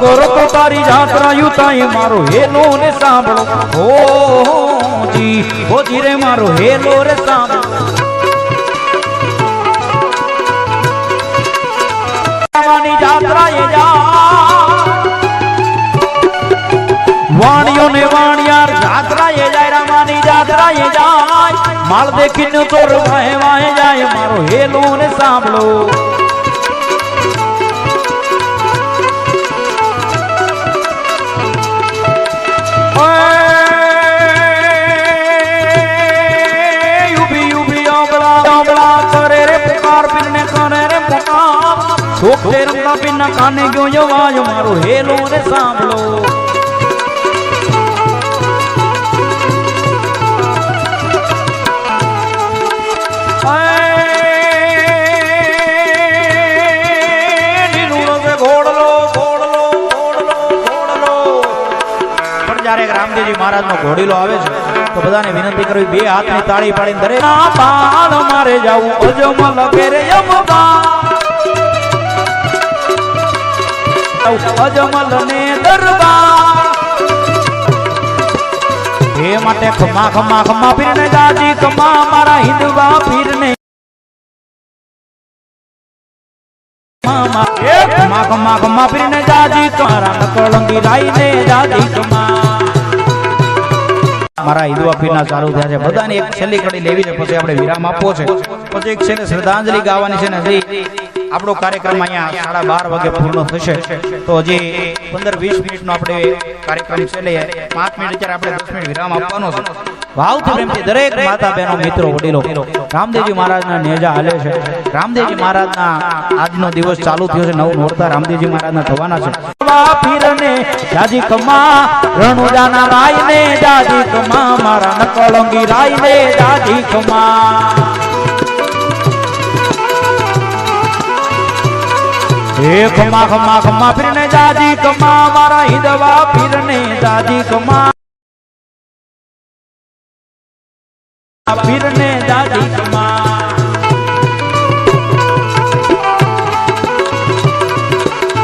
કરો તો તારી જાત્રા યુતાઈ મારો હેલો ને સાંભળો. ઓ જી રે મારો હેલો રે સાંભળો. માળ દેખીને તોર વાહે વાહે જાય, મારો હેલો ને સાંભળો. રે રે છોકરે રમતા પીરના કાને ગયો અવાજ મારો હેલો ને સાંભળો. જ્યારે રામદેવજી મહારાજનો ઘોડીલો આવે છે, તો બધાને વિનંતી કરવી બે હાથની તાળી પાડીને દરેક, ના બાળ મારે જાવું અજમલ યમબા અજમલ ને દરબાર. એ માટે ખમા ખમા ખમા પીરને દાદી ખમા મારા હિંદવા પીરને. ખમા ખમા ખમા પીરને દાદી મારા નકળંગી રાઈને દાદી ખમા. મારા હિંદવા પીરના ચાલુ થયા છે. બધાને એક છેલ્લી કડી લેવી છે. પછી આપણે વિરામ આપવો છે. પછી એક છેલ્લે શ્રદ્ધાંજલિ ગાવાની છે ને હજી આપણો કાર્યક્રમ અહીંયા સાડા બાર વાગે પૂર્ણ થશે. તો હજી પંદર વીસ મિનિટનો આપણે કાર્યક્રમ છેલ્લે પાંચ મિનિટ અત્યારે આપણે દસ મિનિટ વિરામ આપવાનો છે. ભાવથી પ્રેમથી દરેક માતા બહેનો મિત્રો વડીલો રામદેવજી મહારાજના નેજા હાલે છે રામદેવજી મહારાજના આજનો દિવસ ચાલુ થયો છે નવ નોરતા રામદેવજી મહારાજના થવાના છે. પીરને જાજી કમા રણુજાના રાયને જાજી કમા મારા નકળંગી રાયને જાજી કમા હે ખમા ખમા ખમા પીરને જાજી કમા મારા હિંદવા પીરને જાજી કમા પીરને દાદી કમા